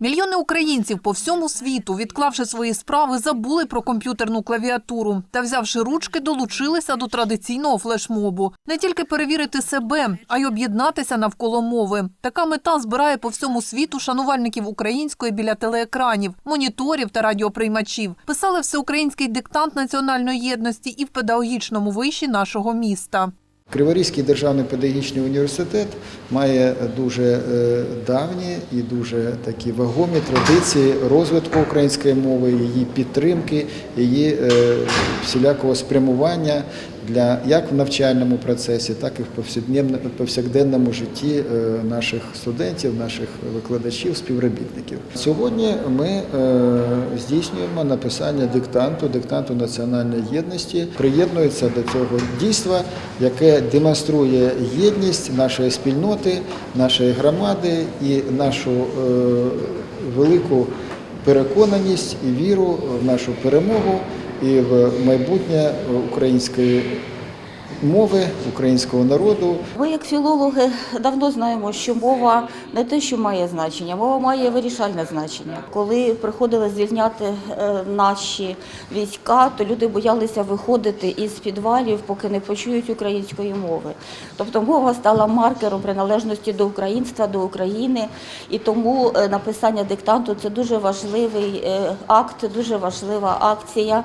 Мільйони українців по всьому світу, відклавши свої справи, забули про комп'ютерну клавіатуру та, взявши ручки, долучилися до традиційного флешмобу. Не тільки перевірити себе, а й об'єднатися навколо мови. Така мета збирає по всьому світу шанувальників української біля телеекранів, моніторів та радіоприймачів. Писали всеукраїнський диктант національної єдності і в педагогічному виші нашого міста. Криворізький державний педагогічний університет має дуже е, давні і дуже такі вагомі традиції розвитку української мови, її підтримки, її е, всілякого спрямування для як в навчальному процесі, так і в повсякденному- житті е, наших студентів, наших викладачів, співробітників. Сьогодні ми е, здійснюємо написання диктанту, диктанту національної єдності. Приєднується до цього дійства, яке демонструє єдність нашої спільноти, нашої громади і нашу е, велику переконаність і віру в нашу перемогу і в майбутнє української мови, українського народу. Ми, як філологи, давно знаємо, що мова не те, що має значення, мова має вирішальне значення. Коли приходили звільняти е, наші війська, то люди боялися виходити із підвалів, поки не почують української мови. Тобто мова стала маркером приналежності до українства, до України, і тому е, написання диктанту це дуже важливий е, акт, дуже важлива акція.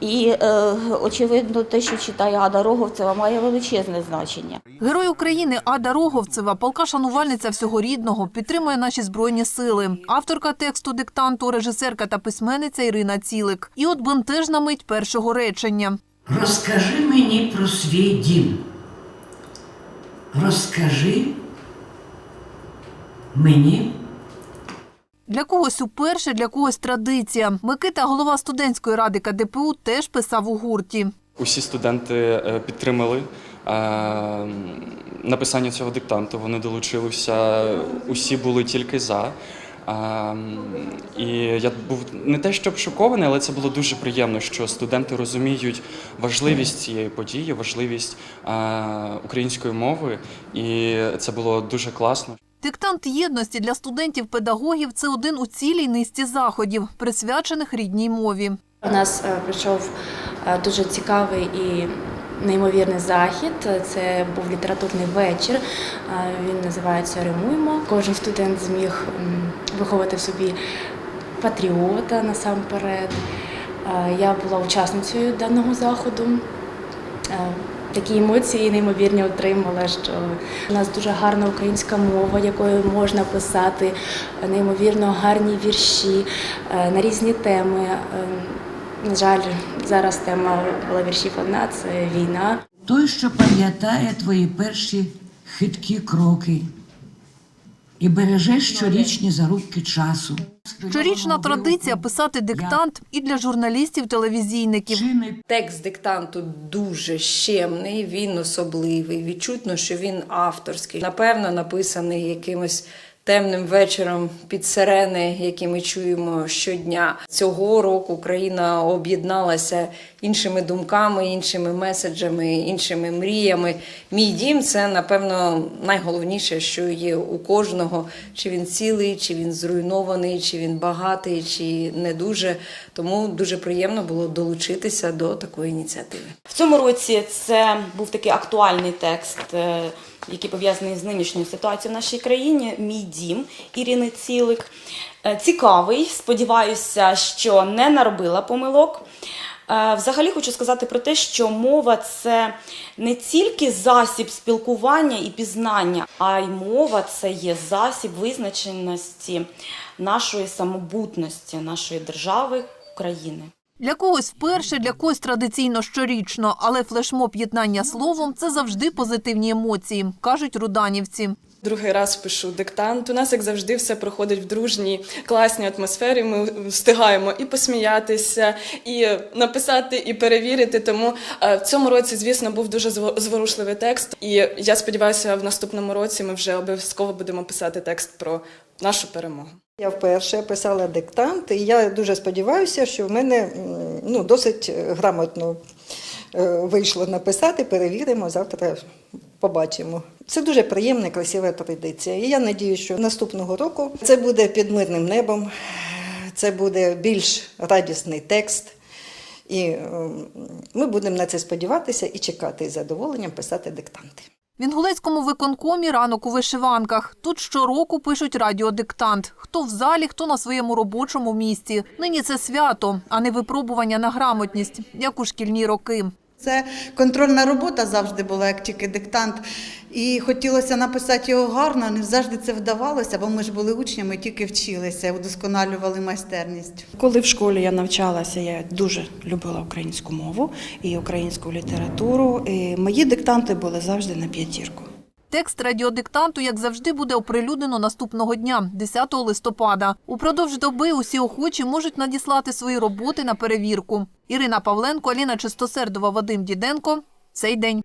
І очевидно, те, що читає Ада Роговцева, має величезне значення. Герой України Ада Роговцева, полка шанувальниця всього рідного, підтримує наші збройні сили. Авторка тексту диктанту, режисерка та письменниця Ірина Цілик. І от бентежна мить першого речення. Розкажи мені про свій дім. Розкажи мені Для когось уперше, для когось традиція. Микита, голова студентської ради КДПУ, теж писав у гурті. Усі студенти е, підтримали е, написання цього диктанту. Вони долучилися, усі були тільки за. Е, І я був не те, щоб шокований, але це було дуже приємно, що студенти розуміють важливість цієї події, важливість української мови, і це було дуже класно. Диктант єдності для студентів-педагогів це один у цілій низці заходів, присвячених рідній мові. У нас е, прийшов е, дуже цікавий і неймовірний захід. Це був літературний вечір. Е, Він називається Римуймо. Кожен студент зміг виховати собі патріота насамперед. Я була учасницею даного заходу. Такі емоції неймовірні отримала, що у нас дуже гарна українська мова, якою можна писати неймовірно гарні вірші на різні теми. На жаль, зараз тема була віршів одна це війна. той, що пам'ятає твої перші хиткі кроки і береже щорічні зарубки часу. Щорічна традиція писати диктант і для журналістів-телевізійників. Текст диктанту дуже щемний, він особливий. Відчутно, що він авторський. Напевно, написаний якимось темним вечором під сирени, які ми чуємо щодня. Цього року Україна об'єдналася іншими думками, іншими меседжами, іншими мріями. Мій дім це, напевно, найголовніше, що є у кожного, чи він цілий, чи він зруйнований, чи він багатий, чи не дуже. Тому дуже приємно було долучитися до такої ініціативи. В цьому році це був такий актуальний текст, який пов'язаний з нинішньою ситуацією в нашій країні. Мій дім Ірини Цілик. Е, Цікавий. Сподіваюся, що не наробила помилок. Е, Взагалі хочу сказати про те, що мова це не тільки засіб спілкування і пізнання, а й мова це є засіб визначеності нашої самобутності, нашої держави України. Для когось вперше, для когось традиційно щорічно, але флешмоб єднання словом це завжди позитивні емоції, кажуть руданівці. Другий раз пишу диктант. У нас, як завжди, все проходить в дружній, класній атмосфері. Ми встигаємо і посміятися, і написати, і перевірити. Тому е, в цьому році, звісно, був дуже зво- зворушливий текст. І я сподіваюся, в наступному році ми вже обов'язково будемо писати текст про нашу перемогу. Я вперше писала диктант, і я дуже сподіваюся, що в мене ну, досить грамотно е, вийшло написати, перевіримо, завтра побачимо. Це дуже приємна, красива традиція. І я надію, що наступного року це буде під мирним небом, це буде більш радісний текст. І е, ми будемо на це сподіватися і чекати з задоволенням писати диктанти. В Інгулецькому виконкомі ранок у вишиванках. Тут щороку пишуть радіодиктант. Хто в залі, хто на своєму робочому місці. Нині це свято, а не випробування на грамотність, як у шкільні роки. Це контрольна робота завжди була, як тільки диктант. І хотілося написати його гарно, не завжди це вдавалося, бо ми ж були учнями, тільки вчилися, удосконалювали майстерність. Коли в школі я навчалася, я дуже любила українську мову і українську літературу. І мої диктанти були завжди на п'ятірку. Текст радіодиктанту, як завжди, буде оприлюднено наступного дня, 10 листопада. Упродовж доби усі охочі можуть надіслати свої роботи на перевірку. Ірина Павленко, Аліна Чистосердова, Вадим Діденко. Цей день.